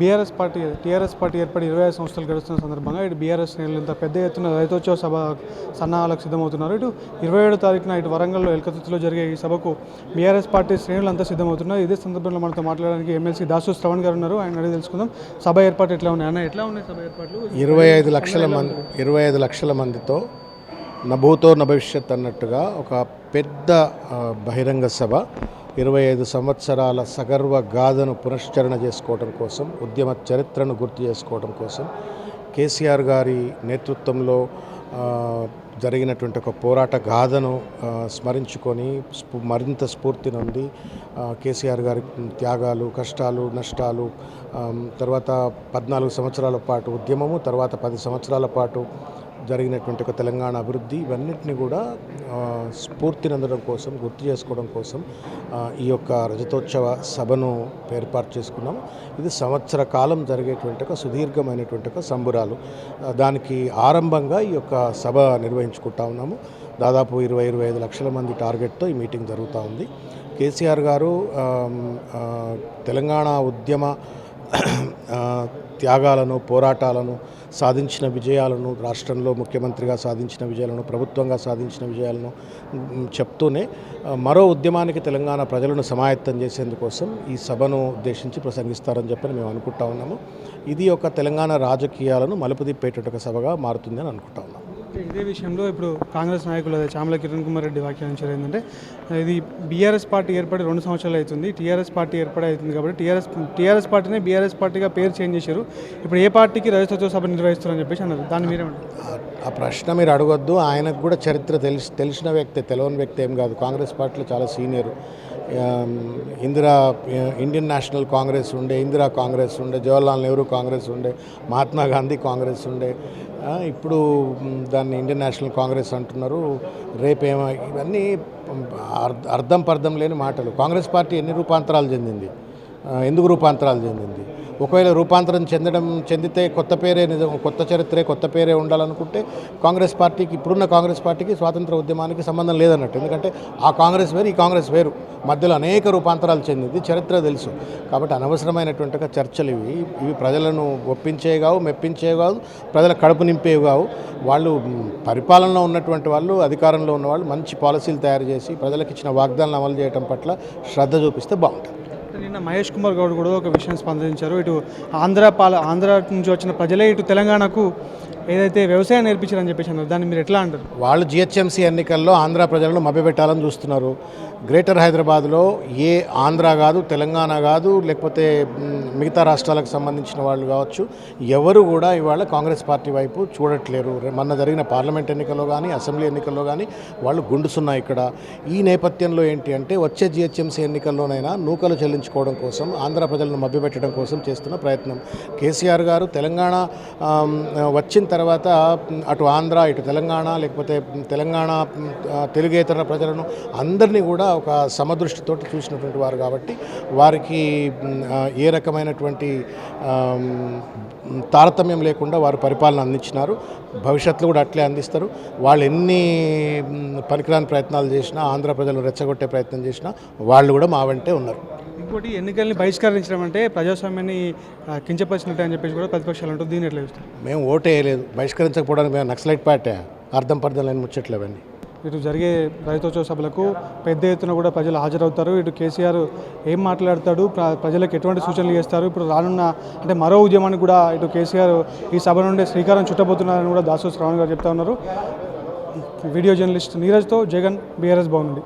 BRS party TRS party ఏర్పడి ఇరవై ఐదు సంవత్సరాలు గడుస్తున్న సందర్భంగా ఇటు బీఆర్ఎస్ శ్రేణులు ఇంత పెద్ద ఎత్తున రైతోత్సవ సభ సన్నాహాలకు సిద్ధమవుతున్నారు. ఇటు ఇరవై ఏడు తారీఖున ఇటు వరంగల్లో ఎల్కతుర్తిలో జరిగే ఈ సభకు బీఆర్ఎస్ పార్టీ శ్రేణులు అంతా సిద్ధమవుతున్నారు. ఇదే సందర్భంలో మనతో మాట్లాడడానికి ఎమ్మెల్సీ దాసు శ్రవణ్ గారు ఉన్నారు. ఆయన అడిగి తెలుసుకుందాం. సభ ఏర్పాటు ఎట్లా ఉన్నాయి? అన్న ఎట్లా ఉన్నాయి సభ ఏర్పాట్లు? ఇరవై ఐదు లక్షల మంది ఇరవై ఐదు లక్షల మందితో నభూతో నభవిష్యత్ అన్నట్టుగా ఒక పెద్ద బహిరంగ సభ. ఇరవై ఐదు సంవత్సరాల సగర్వ గాథను పునశ్చరణ చేసుకోవడం కోసం ఉద్యమ చరిత్రను గుర్తు చేసుకోవడం కోసం కేసీఆర్ గారి నేతృత్వంలో జరిగినటువంటి ఒక పోరాట గాథను స్మరించుకొని స్ఫూ- మరింత స్ఫూర్తి నుండి కేసీఆర్ గారి త్యాగాలు కష్టాలు నష్టాలు తర్వాత పద్నాలుగు సంవత్సరాల పాటు ఉద్యమము తర్వాత పది సంవత్సరాల పాటు జరిగినటువంటి ఒక తెలంగాణ అభివృద్ధి ఇవన్నిటిని కూడా స్ఫూర్తినందడం కోసం గుర్తు చేసుకోవడం కోసం ఈ యొక్క రజతోత్సవ సభను ఏర్పాటు చేసుకున్నాం. ఇది సంవత్సర కాలం జరిగేటువంటి ఒక సుదీర్ఘమైనటువంటి ఒక సంబురాలు. దానికి ఆరంభంగా ఈ యొక్క సభ నిర్వహించుకుంటా ఉన్నాము. దాదాపు ఇరవై ఇరవై ఐదు లక్షల మంది టార్గెట్తో ఈ మీటింగ్ జరుగుతూ ఉంది. కేసీఆర్ గారు తెలంగాణ ఉద్యమ త్యాగాలను పోరాటాలను సాధించిన విజయాలను రాష్ట్రంలో ముఖ్యమంత్రిగా సాధించిన విజయాలను ప్రభుత్వంగా సాధించిన విజయాలను చెప్తూనే మరో ఉద్యమానికి తెలంగాణ ప్రజలను సమాయత్తం చేసేందుకోసం ఈ సభను ఉద్దేశించి ప్రసంగిస్తారని చెప్పని మేము అనుకుంటా ఉన్నాము. ఇది ఒక తెలంగాణ రాజకీయాలను మలుపు సభగా మారుతుందని అనుకుంటా ఉన్నాము. ఇదే విషయంలో ఇప్పుడు కాంగ్రెస్ నాయకులు అదే చామల కిరణ్ కుమార్ రెడ్డి వ్యాఖ్యానించారు ఏంటంటే ఇది బీఆర్ఎస్ పార్టీ ఏర్పడి రెండు సంవత్సరాలు అవుతుంది టీఆర్ఎస్ పార్టీ ఏర్పడి అవుతుంది కాబట్టి టీఆర్ఎస్ టీఆర్ఎస్ పార్టీనే బీఆర్ఎస్ పార్టీగా పేరు చేంజ్ చేశారు. ఇప్పుడు ఏ పార్టీకి రజతోత్సవ సభ నిర్వహిస్తారని చెప్పేసి అన్నారు. దాన్ని మీరేమంటారు? ఆ- ప్రశ్న మీరు అడగొద్దు ఆయనకు కూడా చరిత్ర తెలిసి తెలిసిన వ్యక్తి తెలియని వ్యక్తి ఏం కాదు. కాంగ్రెస్ పార్టీలో చాలా senior. Indira Indian National Congress ఉండే ఇందిరా కాంగ్రెస్ ఉండే జవహర్లాల్ నెహ్రూ కాంగ్రెస్ ఉండే మహాత్మా గాంధీ కాంగ్రెస్ ఉండే. Uh, ఇప్పుడు um, దాన్ని ఇండియన్ నేషనల్ కాంగ్రెస్ అంటున్నారు. రేపేమో ఇవన్నీ అర్థ అర్థం పర్థం లేని మాటలు. కాంగ్రెస్ పార్టీ ఎన్ని రూపాంతరాలు చెందింది? ఎందుకు రూపాంతరాలు చెందింది? ఒకవేళ రూపాంతరం చెందడం చెందితే కొత్త పేరే నిజం కొత్త చరిత్రే కొత్త పేరే ఉండాలనుకుంటే కాంగ్రెస్ పార్టీకి ఇప్పుడున్న కాంగ్రెస్ పార్టీకి స్వాతంత్ర ఉద్యమానికి సంబంధం లేదన్నట్టు. ఎందుకంటే ఆ కాంగ్రెస్ వేరు ఈ కాంగ్రెస్ వేరు. మధ్యలో అనేక రూపాంతరాలు చెందింది చరిత్ర తెలుసు. కాబట్టి అనవసరమైనటువంటి చర్చలు ఇవి. ఇవి ప్రజలను ఒప్పించేవి కావు మెప్పించేవి కావు ప్రజల కడుపు నింపేవి కావు. వాళ్ళు పరిపాలనలో ఉన్నటువంటి వాళ్ళు అధికారంలో ఉన్నవాళ్ళు మంచి పాలసీలు తయారు చేసి ప్రజలకు ఇచ్చిన వాగ్దానాలు అమలు చేయడం పట్ల శ్రద్ధ చూపిస్తే బాగుంటుంది. నిన్న మహేష్ కుమార్ గౌడ్ కూడా ఒక విషయం స్పందించారు. ఇటు ఆంధ్ర పాల ఆంధ్ర నుంచి వచ్చిన ప్రజలే ఇటు తెలంగాణకు ఏదైతే వ్యవసాయం నేర్పించారని చెప్పేసి అన్నారు దాన్ని మీరు ఎట్లా అంటారు? వాళ్ళు జిహెచ్ఎంసీ ఎన్నికల్లో ఆంధ్ర ప్రజలను మభ్యపెట్టాలని చూస్తున్నారు. గ్రేటర్ హైదరాబాద్లో ఏ ఆంధ్ర కాదు తెలంగాణ కాదు లేకపోతే మిగతా రాష్ట్రాలకు సంబంధించిన వాళ్ళు కావచ్చు ఎవరు కూడా ఇవాళ కాంగ్రెస్ పార్టీ వైపు చూడట్లేరు. మొన్న జరిగిన పార్లమెంట్ ఎన్నికల్లో కానీ అసెంబ్లీ ఎన్నికల్లో కానీ వాళ్ళు గుండుసున్నాయి ఇక్కడ. ఈ నేపథ్యంలో ఏంటి అంటే వచ్చే జిహెచ్ఎంసీ ఎన్నికల్లోనైనా నూకలు చెల్లించుకోవడం కోసం ఆంధ్ర ప్రజలను మభ్యపెట్టడం కోసం చేస్తున్న ప్రయత్నం. కేసీఆర్ గారు తెలంగాణ వచ్చిన వచ్చిన తర్వాత అటు ఆంధ్ర ఇటు తెలంగాణ లేకపోతే తెలంగాణ తెలుగేతర ప్రజలను అందరినీ కూడా ఒక సమదృష్టితోటి చూసినటువంటి వారు కాబట్టి వారికి ఏ రకమైనటువంటి తారతమ్యం లేకుండా వారు పరిపాలన అందించినారు. భవిష్యత్తులో కూడా అట్లే అందిస్తారు. వాళ్ళు ఎన్ని పనికిరాని ప్రయత్నాలు చేసినా ఆంధ్ర ప్రజలు రెచ్చగొట్టే ప్రయత్నం చేసినా వాళ్ళు కూడా మా వెంటే ఉన్నారు. ఇంకోటి ఎన్నికల్ని బహిష్కరించడం అంటే ప్రజాస్వామ్యాన్ని కించపరిచినట్టే అని చెప్పేసి కూడా ప్రతిపక్షాలు అంటూ దీన్ని ఎట్లా చూస్తారు? మేము ఓటే వేయలేదు. బహిష్కరించకపోవడానికి మేము నక్సలైట్ పార్టీ అర్థం పర్థం లేని ముచ్చట్లు అవన్నీ ఇటు జరిగే రైతోత్సవ సభలకు పెద్ద ఎత్తున కూడా ప్రజలు హాజరవుతారు. ఇటు కేసీఆర్ ఏం మాట్లాడతాడు? ప్ర- ప్రజలకు ఎటువంటి సూచనలు చేస్తారు? ఇప్పుడు రానున్న అంటే మరో ఉద్యమానికి కూడా ఇటు కేసీఆర్ ఈ సభ నుండి శ్రీకారం చుట్టబోతున్నారని కూడా దాసు శ్రావణ్ గారు చెప్తా ఉన్నారు. వీడియో జర్నలిస్ట్ నీరజ్తో జగన్ బీఆర్ఎస్ నుండి.